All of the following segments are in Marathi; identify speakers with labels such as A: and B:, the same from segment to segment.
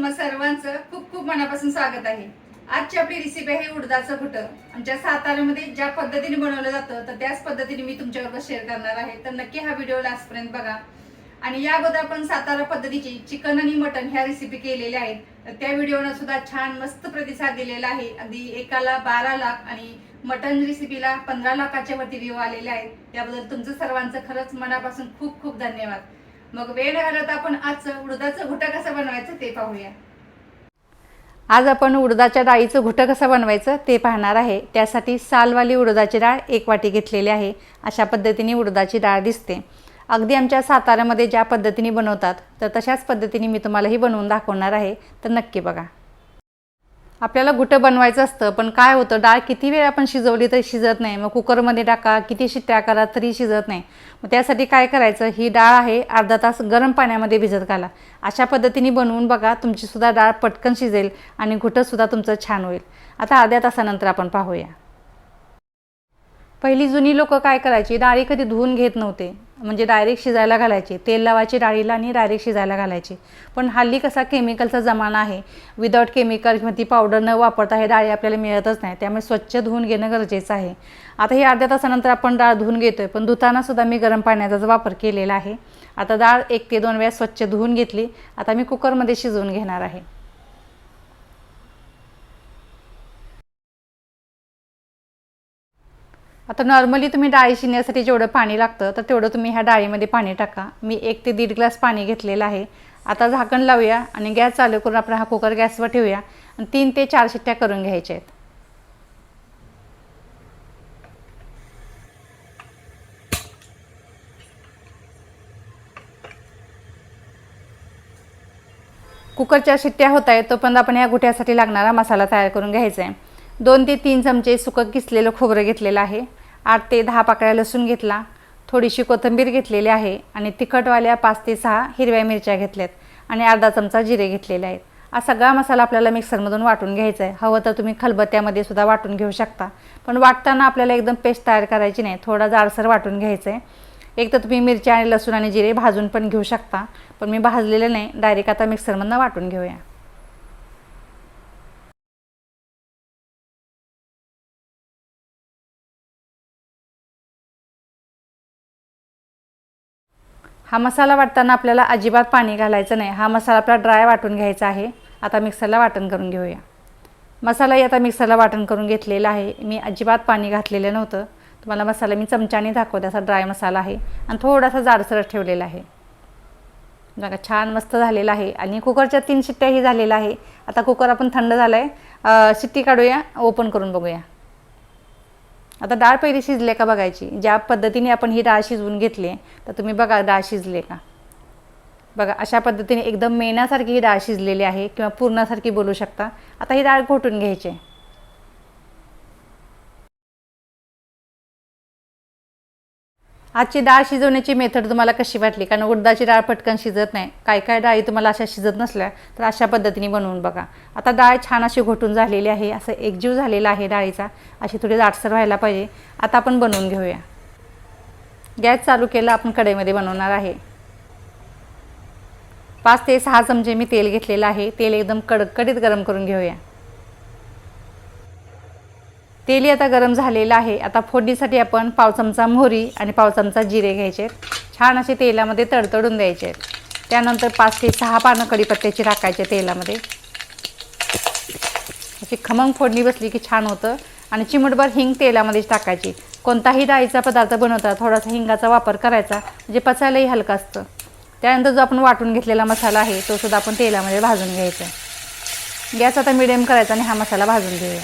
A: तुम्हा सर्वांचं खूप खूप मनापासून स्वागत आहे. आजची आपली रेसिपी आहे उडदाचं घुटं आमच्या सातारामध्ये ज्या पद्धतीने बनवलं जातं तर त्याच पद्धतीने मी तुमच्याबरोबर शेअर करणार आहे. तर नक्की हा व्हिडिओ लास्टपर्यंत बघा. आणि या अगोदर आपण सातारा पद्धतीची चिकन आणि मटन ह्या रेसिपी केलेल्या आहेत. तर त्या व्हिडिओनं सुद्धा छान मस्त प्रतिसाद दिलेला आहे. अगदी एकाला बारा लाख आणि मटन रेसिपीला पंधरा लाखाच्या वरती व्ह्यू आलेले आहेत. त्याबद्दल तुमचं सर्वांचं खरंच मनापासून खूप खूप धन्यवाद. मग वेळ घालत आपण आजचं उडदाचं घुटं कसं बनवायचं ते पाहूया. आज आपण उडदाच्या डाळीचं घुटं कसं बनवायचं ते पाहणार आहे. त्यासाठी सालवाली उडदाची डाळ एक वाटी घेतलेली आहे. अशा पद्धतीने उडदाची डाळ दिसते. अगदी आमच्या साताऱ्यामध्ये ज्या पद्धतीने बनवतात तर तशाच पद्धतीने मी तुम्हाला ही बनवून दाखवणार आहे. तर नक्की बघा. आपल्याला घुटं बनवायचं असतं पण काय होतं डाळ किती वेळ आपण शिजवली तरी शिजत नाही. मग कुकरमध्ये टाका किती शिट्ट्या करा तरी शिजत नाही. मग त्यासाठी काय करायचं ही डाळ आहे अर्धा तास गरम पाण्यामध्ये भिजत घाला. अशा पद्धतीने बनवून बघा तुमचीसुद्धा डाळ पटकन शिजेल आणि घुटंसुद्धा तुमचं छान होईल. आता अर्ध्या तासानंतर आपण पाहूया. पहिली जुनी लोक काय करायची डाळी कधी धुवून घेत नव्हते. म्हणजे डायरेक्ट शिजायला घालायचे. तेल लावायचे डाळीला आणि डायरेक्ट शिजायला घालायचे. पण हल्ली कसा केमिकलचा जमाना आहे. विदाऊट केमिकल किंवा ती पावडर न वापरता हे डाळी आपल्याला मिळतच नाही. त्यामुळे स्वच्छ धुवून घेणं गरजेचं आहे. आता हे अर्ध्या तासानंतर आपण डाळ धुवून घेतोय. पण धुतानासुद्धा मी गरम पाण्याचाच वापर केलेला आहे. आता डाळ एक ते दोन वेळा स्वच्छ धुवून घेतली. आता मी कुकरमध्ये शिजवून घेणार आहे. आता नॉर्मली तुम्ही डाळी शिजण्यासाठी जेवढं पाणी लागतं तर तेवढं तुम्ही ह्या डाळीमध्ये पाणी टाका. मी एक ते दीड ग्लास पाणी घेतलेलं आहे. आता झाकण लावूया आणि गॅस चालू करून आपण हा कुकर गॅसवर ठेवूया. आणि तीन ते चार शिट्ट्या करून घ्यायच्या आहेत. कुकरच्या शिट्ट्या होत आहेत तोपर्यंत आपण या गुठ्यासाठी लागणारा मसाला तयार करून घ्यायचा आहे. दोन ते तीन चमचे सुकं किसलेलं खोबरं घेतलेलं आहे. आठ ते दहा पाकळ्या लसूण घेतला. थोडीशी कोथिंबीर घेतलेली आहे आणि तिखटवाल्या पाच ते सहा हिरव्या मिरच्या घेतल्यात आणि अर्धा चमचा जिरे घेतलेले आहेत. हा सगळा मसाला आपल्याला मिक्सरमधून वाटून घ्यायचा आहे. हवं तर तुम्ही खलबत्त्यामध्ये सुद्धा वाटून घेऊ शकता. पण वाटताना आपल्याला एकदम पेस्ट तयार करायची नाही. थोडा जाडसर वाटून घ्यायचं आहे एक तर तुम्ही मिरच्या आणि लसूण आणि जिरे भाजून पण घेऊ शकता. पण मी भाजलेलं नाही. डायरेक्ट आता मिक्सरमधनं वाटून घेऊया. हा मसाला वाटताना आपल्याला अजिबात पाणी घालायचं नाही. हा मसाला आपला ड्राय वाटून घ्यायचा आहे. आता मिक्सरला वाटण करून घेऊया. मसालाही आता मिक्सरला वाटण करून घेतलेला आहे. मी अजिबात पाणी घातलेलं नव्हतं. तुम्हाला मसाला मी चमच्याने दाखवते. असा ड्राय मसाला आहे. आणि थोडासा जाडसरच ठेवलेला आहे. बघा छान मस्त झालेला आहे. आणि कुकरच्या तीन शिट्ट्याही झालेल्या आहे. आता कुकर आपण थंड झाला आहे शिट्टी काढूया. ओपन करून बघूया. आता डाळ पहिली शिजले का बघायची? ज्या पद्धतीने आपण ही डाळ शिजवून घेतली तर तुम्ही बघा डाळ शिजले का? बघा अशा पद्धतीने एकदम मेणासारखी ही डाळ शिजलेली आहे किंवा पूर्णासारखी बोलू शकता. आता ही डाळ घोटून घ्यायची आजची डाळ शिजवण्याची मेथड तुम्हाला कशी वाटली? कारण उडदाची डाळ पटकन शिजत नाही. काय काय डाळी तुम्हाला अशा शिजत नसल्या तर अशा पद्धतीने बनवून बघा. आता डाळ छान अशी घोटून झालेली आहे. असं एकजीव झालेला आहे डाळीचा. अशी थोडी दाटसर व्हायला पाहिजे. आता आपण बनवून घेऊया. गॅस चालू केला आपण कढईमध्ये बनवणार आहे. पाच ते सहा चमचे मी तेल घेतलेलं आहे. तेल एकदम कडकडीत गरम करून घेऊया. तेली आता गरम झालेलं आहे. आता फोडणीसाठी आपण पाव चमचा मोहरी आणि पाव चमचा जिरे घ्यायचे. छान असे तेलामध्ये तडतडून द्यायचे. आहेत त्यानंतर पाच ते सहा पानं कढीपत्त्याची टाकायचे तेलामध्ये. अशी खमंग फोडणी बसली की छान होतं. आणि चिमटभर हिंग तेलामध्येच टाकायची. कोणताही डाळीचा पदार्थ बनवता थोडासा हिंगाचा वापर करायचा. म्हणजे पचायलाही हलका असतं. त्यानंतर जो आपण वाटून घेतलेला मसाला आहे तो सुद्धा आपण तेलामध्ये भाजून घ्यायचा. गॅस आता मिडियम करायचा आणि हा मसाला भाजून घेऊया.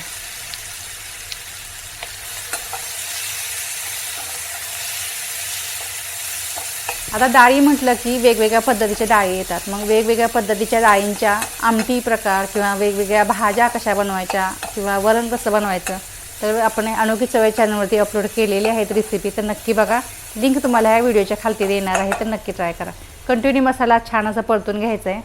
A: आता डाळी म्हटलं की वेगवेगळ्या पद्धतीच्या डाळी येतात. मग वेगवेगळ्या पद्धतीच्या डाळींच्या आमटी प्रकार किंवा वेगवेगळ्या भाज्या कशा बनवायच्या किंवा वरण कसं बनवायचं तर आपण अनोखी चवय चॅनलवरती अपलोड केलेली आहेत रेसिपी तर नक्की बघा. लिंक तुम्हाला ह्या व्हिडिओच्या खालती देणार आहे तर नक्की ट्राय करा. कंटिन्यू मसाला छान असा परतून घ्यायचा आहे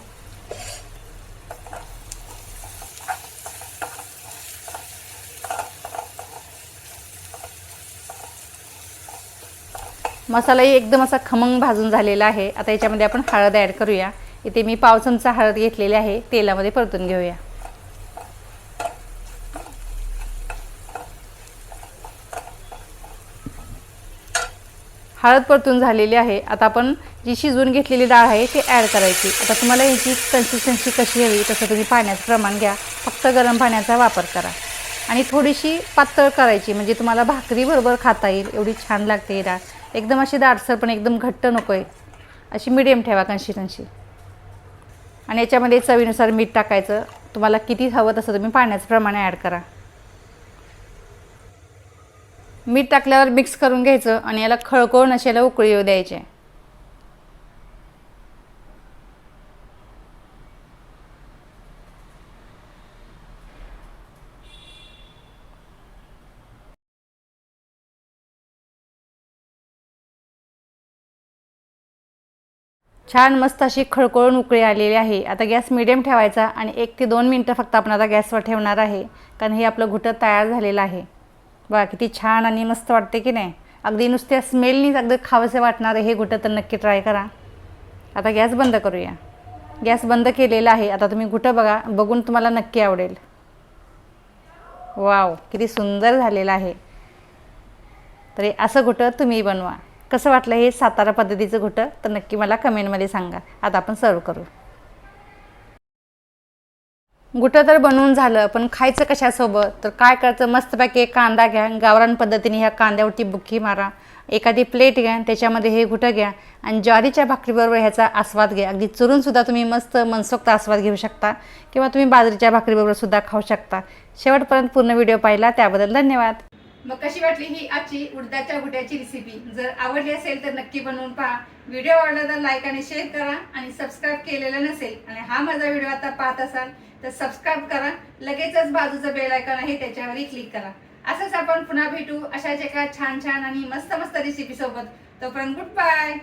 A: मसालाही एकदम असा खमंग भाजून झालेला आहे. आता याच्यामध्ये आपण हळद ॲड करूया. इथे मी पाव चमचा हळद घेतलेली आहे. तेलामध्ये परतून घेऊया. हळद परतून झालेली आहे. आता आपण जी शिजवून घेतलेली डाळ आहे ती ॲड करायची. आता तुम्हाला याची कन्सिस्टन्सी कशी हवी तसं तुम्ही पाण्याचं प्रमाण घ्या. फक्त गरम पाण्याचा वापर करा. आणि थोडीशी पातळ करायची म्हणजे तुम्हाला भाकरीबरोबर खाता येईल. एवढी छान लागते ही डाळ. एकदम अशी दाटसर पण एकदम घट्ट नको आहे अशी मिडियम ठेवा कन्सिस्टन्सी आणि याच्यामध्ये चवीनुसार मीठ टाकायचं. तुम्हाला किती हवं तसं तुम्ही पाण्याचं प्रमाण ॲड करा. मीठ टाकल्यावर मिक्स करून घ्यायचं आणि याला खळकळून अशी याला उकळी येऊ द्यायची. छान मस्त अशी खळखळून उकळी आलेली आहे. आता गॅस मिडियम ठेवायचा आणि एक ते दोन मिनटं फक्त आपण आता गॅसवर ठेवणार आहे. कारण हे आपलं घुटं तयार झालेलं आहे. बघा किती छान आणि मस्त वाटते की नाही? अगदी नुसत्या स्मेलनीच अगदी खावंसे वाटणार हे घुटं तर नक्की ट्राय करा. आता गॅस बंद करूया. गॅस बंद केलेला आहे. आता तुम्ही घुटं बघा. बघून तुम्हाला नक्की आवडेल. वाव किती सुंदर झालेलं आहे. तरी असं घुटं तुम्ही बनवा. कसं वाटलं हे सातारा पद्धतीचं घुटं? तर नक्की मला कमेंटमध्ये सांगा. आता आपण सर्व करू. गुटं तर बनवून झालं पण खायचं कशासोबत? तर काय करायचं? मस्तपैकी एक कांदा घ्या. गावरान पद्धतीने ह्या कांद्यावरती बुक्की मारा. एखादी प्लेट घ्या त्याच्यामध्ये हे गुटं घ्या. आणि ज्वारीच्या भाकरीबरोबर ह्याचा आस्वाद घ्या. अगदी चुरूनसुद्धा तुम्ही मस्त मनसोक्त आस्वाद घेऊ शकता. किंवा तुम्ही बाजरीच्या भाकरीबरोबर सुद्धा खाऊ शकता. शेवटपर्यंत पूर्ण व्हिडिओ पाहिला त्याबद्दल धन्यवाद. मग कशी वाटली ही आजची उडदाच्या गुट्याची रेसिपी जर आवडली असेल तर नक्की बनवून पहा. व्हिडिओ आवडला तर लाईक आणि शेअर करा आणि सबस्क्राईब केलेला नसेल आणि हा माझा व्हिडिओ आता पाहत असाल तर सबस्क्राईब करा. लगेचच बाजूचं बेल आयकॉन आहे त्याच्यावरही क्लिक करा. असंच आपण पुन्हा भेटू. अशाच एका छान छान आणि मस्त मस्त रेसिपी सोबत. तोपर्यंत गुड बाय